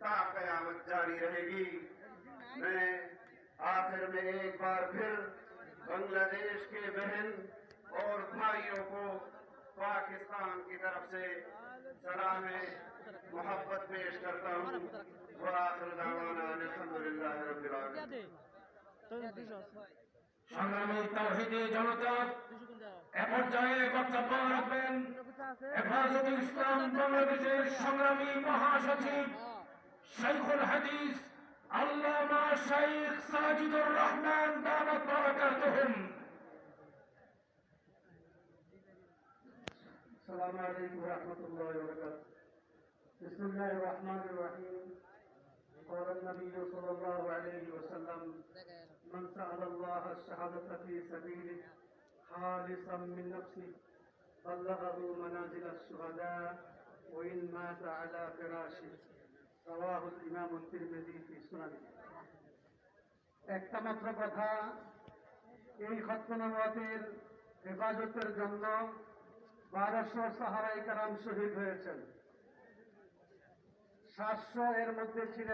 ता कयामत जारी रहेगी मैं आखिर में एक बार फिर बांग्लादेश के बहन और भाइयों को पाकिस्तान की तरफ से सलाम मोहब्बत पेश करता हूँ वआखिर दावाना अल्हम्दुलिल्लाह रब्बिल आलमीन সংগ্রামী তাওহিদি জনতা এ পর্যায়ে বক্তব্য রাখবেন হেফাজতুল ইসলাম বাংলাদেশের সংগ্রামী মহাসচিব الشيخ ساجد الرحمن دامت بركاتهم. السلام عليكم ورحمة الله وبركاته. بسم الله الرحمن الرحيم. قال النبي صلى الله عليه وسلم من سأل الله الشهادة في سبيله خالصا من نفسه بلغه منازل الشهداء وإن مات على فراشه. رواه الإمام الترمذي في سننه. একটা মাত্র কথা, এই খতনাবাতের হেফাজতের জন্য বারোশো সাহারাই কারাম শহীদ হয়েছেন। সাতশো এর মধ্যে ছিলেন